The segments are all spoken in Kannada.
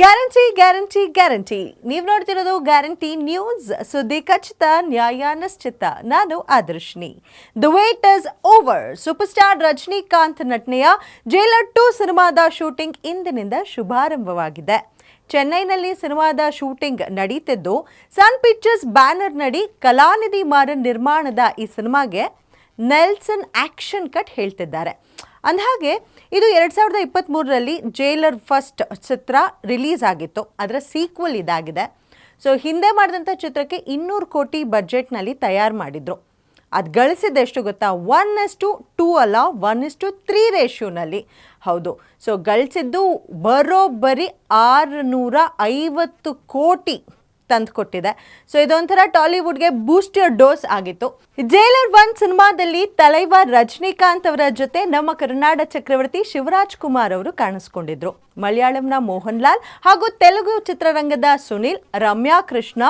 ಗ್ಯಾರಂಟಿ ಗ್ಯಾರಂಟಿ ಗ್ಯಾರಂಟಿ ನೀವು ನೋಡ್ತಿರೋದು ಗ್ಯಾರಂಟಿ ನ್ಯೂಸ್ ಸುದ್ದಿ ಖಚಿತ, ನ್ಯಾಯ ನಿಶ್ಚಿತ. ನಾನು Adarshini. The wait is over superstar Rajinikanth ನಟನೆಯ ಜೈಲರ್ ಟು ಸಿನಿಮಾದ ಶೂಟಿಂಗ್ ಇಂದಿನಿಂದ ಶುಭಾರಂಭವಾಗಿದೆ. ಚೆನ್ನೈನಲ್ಲಿ ಸಿನಿಮಾದ ಶೂಟಿಂಗ್ ನಡೀತಿದ್ದು ಸನ್ ಪಿಕ್ಚರ್ಸ್ ಬ್ಯಾನರ್ ನಡಿ ಕಲಾನಿಧಿ ಮಾರನ್ ನಿರ್ಮಾಣದ ಈ ಸಿನಿಮಾಗೆ ನೆಲ್ಸನ್ ಆಕ್ಷನ್ ಕಟ್ ಹೇಳ್ತಿದ್ದಾರೆ. ಅಂದಹಾಗೆ, ಇದು ಎರಡು ಸಾವಿರದ ಇಪ್ಪತ್ತ್ಮೂರರಲ್ಲಿ ಜೈಲರ್ ಫಸ್ಟ್ ಚಿತ್ರ ರಿಲೀಸ್ ಆಗಿತ್ತು. ಅದರ ಸೀಕ್ವಲ್ ಇದಾಗಿದೆ. ಸೊ ಹಿಂದೆ ಮಾಡಿದಂಥ ಚಿತ್ರಕ್ಕೆ ಇನ್ನೂರು ಕೋಟಿ ಬಜೆಟ್ನಲ್ಲಿ ತಯಾರು ಮಾಡಿದರು. ಅದು ಗಳಿಸಿದ್ದೆಷ್ಟು ಗೊತ್ತಾ? ಒನ್ ಇಸ್ ಟು ಟೂ ಅಲ್ಲ ಒನ್ ಇಸ್ ಟು ತ್ರೀ ರೇಷ್ಯೂನಲ್ಲಿ ಹೌದು. ಸೊ ಗಳಿಸಿದ್ದು ಬರೋಬ್ಬರಿ ಆರುನೂರ ಐವತ್ತು ಕೋಟಿ. ತಂದು ಕೊಟ್ಟಿದೆ. ಸೊ ಇದೊಂಥರ ಟಾಲಿವುಡ್ಗೆ ಬೂಸ್ಟರ್ ಡೋಸ್ ಆಗಿತ್ತು. ಜೇಲರ್ ಒನ್ ಸಿನಿಮಾದಲ್ಲಿ ತಲೈವಾರ್ ರಜನಿಕಾಂತ್ ಅವರ ಜೊತೆ ನಮ್ಮ ಕರ್ನಾಟಕ ಚಕ್ರವರ್ತಿ ಶಿವರಾಜ್ ಕುಮಾರ್ ಅವರು ಕಾಣಿಸ್ಕೊಂಡಿದ್ರು. ಮಲಯಾಳಂನ ಮೋಹನ್ ಲಾಲ್ ಹಾಗೂ ತೆಲುಗು ಚಿತ್ರರಂಗದ ಸುನಿಲ್, ರಮ್ಯಾ ಕೃಷ್ಣ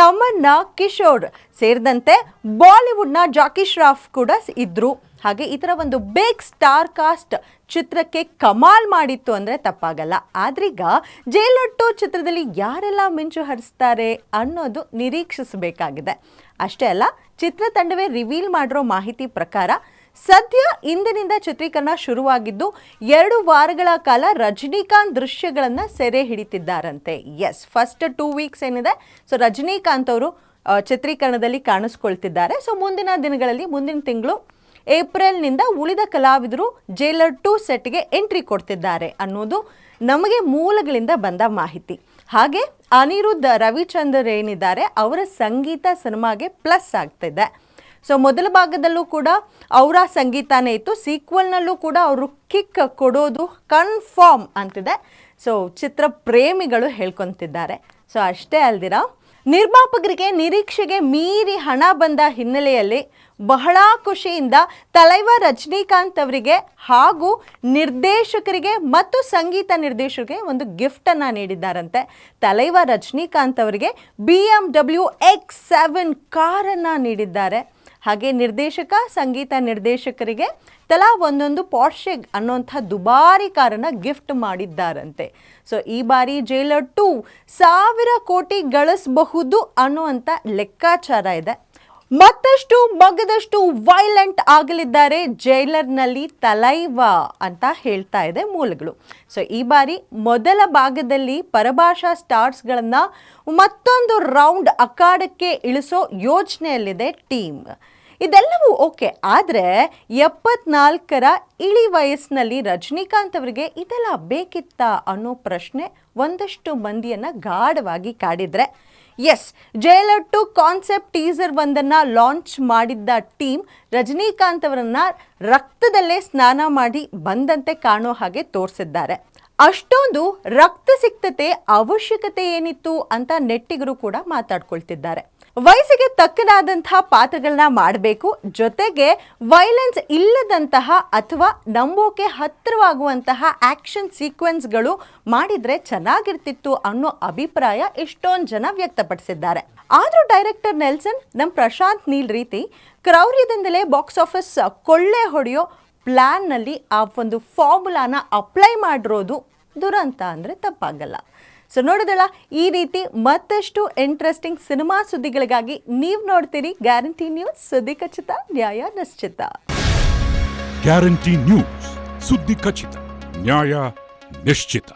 ತಮ್ಮಣ್ಣ ಕಿಶೋರ್ ಸೇರಿದಂತೆ ಬಾಲಿವುಡ್ನ ಜಾಕಿ ಶ್ರಾಫ್ ಕೂಡ ಇದ್ರು. ಹಾಗೆ ಈ ಥರ ಒಂದು ಬಿಗ್ ಸ್ಟಾರ್ ಕಾಸ್ಟ್ ಚಿತ್ರಕ್ಕೆ ಕಮಾಲ್ ಮಾಡಿತ್ತು ಅಂದರೆ ತಪ್ಪಾಗಲ್ಲ. ಆದ್ರೀಗ ಜೈಲೊಟ್ಟು ಚಿತ್ರದಲ್ಲಿ ಯಾರೆಲ್ಲ ಮಿಂಚು ಹರಿಸ್ತಾರೆ ಅನ್ನೋದು ನಿರೀಕ್ಷಿಸಬೇಕಾಗಿದೆ. ಅಷ್ಟೇ ಅಲ್ಲ, ಚಿತ್ರತಂಡವೇ ರಿವೀಲ್ ಮಾಡಿರೋ ಮಾಹಿತಿ ಪ್ರಕಾರ ಸದ್ಯ ಇಂದಿನಿಂದ ಚಿತ್ರೀಕರಣ ಶುರುವಾಗಿದ್ದು, ಎರಡು ವಾರಗಳ ಕಾಲ ರಜನಿಕಾಂತ್ ದೃಶ್ಯಗಳನ್ನು ಸೆರೆ ಹಿಡಿತಿದ್ದಾರಂತೆ. ಎಸ್ ಫಸ್ಟ್ ಟೂ ವೀಕ್ಸ್ ಏನಿದೆ ಸೊ ರಜನಿಕಾಂತ್ ಅವರು ಚಿತ್ರೀಕರಣದಲ್ಲಿ ಕಾಣಿಸ್ಕೊಳ್ತಿದ್ದಾರೆ. ಸೊ ಮುಂದಿನ ದಿನಗಳಲ್ಲಿ, ಮುಂದಿನ ತಿಂಗಳು ಏಪ್ರಿಲ್ನಿಂದ ಉಳಿದ ಕಲಾವಿದರು ಜೇಲರ್ ಟು ಸೆಟ್ಗೆ ಎಂಟ್ರಿ ಕೊಡ್ತಿದ್ದಾರೆ ಅನ್ನೋದು ನಮಗೆ ಮೂಲಗಳಿಂದ ಬಂದ ಮಾಹಿತಿ. ಹಾಗೆ ಅನಿರುದ್ಧ ರವಿಚಂದ್ರ ಏನಿದ್ದಾರೆ, ಅವರ ಸಂಗೀತ ಸಿನಿಮಾಗೆ ಪ್ಲಸ್ ಆಗ್ತಿದೆ. ಸೊ ಮೊದಲ ಭಾಗದಲ್ಲೂ ಕೂಡ ಅವರ ಸಂಗೀತನೇ ಇತ್ತು. ಸೀಕ್ವಲ್ನಲ್ಲೂ ಕೂಡ ಅವರು ಕಿಕ್ ಕೊಡೋದು ಕನ್ಫರ್ಮ್ ಅಂತಿದೆ. ಸೊ ಚಿತ್ರ ಪ್ರೇಮಿಗಳು ಹೇಳ್ಕೊತಿದ್ದಾರೆ. ಸೊ ಅಷ್ಟೇ ಅಲ್ದಿರ? ನಿರ್ಮಾಪಕರಿಗೆ ನಿರೀಕ್ಷೆಗೆ ಮೀರಿ ಹಣ ಬಂದ ಹಿನ್ನೆಲೆಯಲ್ಲಿ ಬಹಳ ಖುಷಿಯಿಂದ ತಲೈವ ರಜನಿಕಾಂತ್ ಅವರಿಗೆ ಹಾಗೂ ನಿರ್ದೇಶಕರಿಗೆ ಮತ್ತು ಸಂಗೀತ ನಿರ್ದೇಶಕರಿಗೆ ಒಂದು ಗಿಫ್ಟನ್ನು ನೀಡಿದ್ದಾರಂತೆ. ತಲೈವ ರಜನಿಕಾಂತ್ ಅವರಿಗೆ B M W X seven ಕಾರನ್ನು ನೀಡಿದ್ದಾರೆ. ಹಾಗೆ ನಿರ್ದೇಶಕ, ಸಂಗೀತ ನಿರ್ದೇಶಕರಿಗೆ ತಲಾ ಒಂದೊಂದು ಪಾರ್ಶೆಗ್ ಅನ್ನೋಂಥ ದುಬಾರಿ ಕಾರನ್ನು ಗಿಫ್ಟ್ ಮಾಡಿದ್ದಾರಂತೆ. ಸೊ ಈ ಬಾರಿ ಜೈಲರ್ ಟು ಸಾವಿರ ಕೋಟಿ ಗಳಿಸಬಹುದು ಅನ್ನುವಂಥ ಲೆಕ್ಕಾಚಾರ ಇದೆ. ಮತ್ತಷ್ಟು ಮಗದಷ್ಟು ವೈಲೆಂಟ್ ಆಗಲಿದ್ದಾರೆ ಜೈಲರ್ನಲ್ಲಿ ತಲೈವ ಅಂತ ಹೇಳ್ತಾ ಇದೆ ಮೂಲಗಳು. ಸೊ ಈ ಬಾರಿ ಮೊದಲ ಭಾಗದಲ್ಲಿ ಪರಭಾಷಾ ಸ್ಟಾರ್ಸ್ಗಳನ್ನು ಮತ್ತೊಂದು ರೌಂಡ್ ಅಖಾಡಕ್ಕೆ ಇಳಿಸೋ ಯೋಚನೆಯಲ್ಲಿದೆ ಟೀಮ್. ಇದೆಲ್ಲವೂ ಓಕೆ, ಆದರೆ ಎಪ್ಪತ್ನಾಲ್ಕರ ಇಳಿ ವಯಸ್ಸಿನಲ್ಲಿ ರಜನಿಕಾಂತ್ ಅವರಿಗೆ ಇದೆಲ್ಲ ಬೇಕಿತ್ತಾ ಅನ್ನೋ ಪ್ರಶ್ನೆ ಒಂದಷ್ಟು ಮಂದಿಯನ್ನು ಗಾಢವಾಗಿ ಕಾಡಿದ್ರೆ yes Jailer two concept teaser ಒಂದನ್ನು ಲಾಂಚ್ ಮಾಡಿದ್ದ ಟೀಮ್ ರಜನಿಕಾಂತ್ ಅವರನ್ನು ರಕ್ತದಲ್ಲೇ ಸ್ನಾನ ಮಾಡಿ ಬಂದಂತೆ ಕಾಣೋ ಹಾಗೆ ತೋರಿಸಿದ್ದಾರೆ. ಅಷ್ಟೊಂದು ರಕ್ತ ಸಿಕ್ತತೆ ಅವಶ್ಯಕತೆ ಏನಿತ್ತು ಅಂತ ನೆಟ್ಟಿಗರು ಕೂಡ ಮಾತಾಡ್ಕೊಳ್ತಿದ್ದಾರೆ. ವಯಸ್ಸಿಗೆ ತಕ್ಕನಾದಂತಹ ಪಾತ್ರಗಳನ್ನ ಮಾಡಬೇಕು. ಜೊತೆಗೆ ವೈಲೆನ್ಸ್ ಇಲ್ಲದಂತಹ ಅಥವಾ ನಂಬೋಕೆ ಹತ್ತಿರವಾಗುವಂತಹ ಆಕ್ಷನ್ ಸೀಕ್ವೆನ್ಸ್ಗಳು ಮಾಡಿದ್ರೆ ಚೆನ್ನಾಗಿರ್ತಿತ್ತು ಅನ್ನೋ ಅಭಿಪ್ರಾಯ ಎಷ್ಟೊಂದು ಜನ ವ್ಯಕ್ತಪಡಿಸಿದ್ದಾರೆ. ಆದರೂ ಡೈರೆಕ್ಟರ್ ನೆಲ್ಸನ್ ನಮ್ಮ ಪ್ರಶಾಂತ್ ನೀಲ್ ರೀತಿ ಕ್ರೌರ್ಯದಿಂದಲೇ ಬಾಕ್ಸ್ ಆಫೀಸ್ ಕೊಳ್ಳೆ ಹೊಡೆಯೋ ಪ್ಲ್ಯಾನ್ನಲ್ಲಿ ಆ ಒಂದು ಫಾರ್ಮುಲಾನ ಅಪ್ಲೈ ಮಾಡಿರೋದು ದುರಂತ ಅಂದರೆ ತಪ್ಪಾಗಲ್ಲ. ಸೊ ನೋಡೋದಲ್ಲ, ಈ ರೀತಿ ಮತ್ತಷ್ಟು ಇಂಟ್ರೆಸ್ಟಿಂಗ್ ಸಿನಿಮಾ ಸುದ್ದಿಗಳಿಗಾಗಿ ನೀವು ನೋಡ್ತೀರಿ ಗ್ಯಾರಂಟಿ ನ್ಯೂಸ್ ಸುದ್ದಿ ಖಚಿತ, ನ್ಯಾಯ ನಿಶ್ಚಿತ. ಗ್ಯಾರಂಟಿ ನ್ಯೂಸ್ ಸುದ್ದಿ ಖಚಿತ, ನ್ಯಾಯ ನಿಶ್ಚಿತ.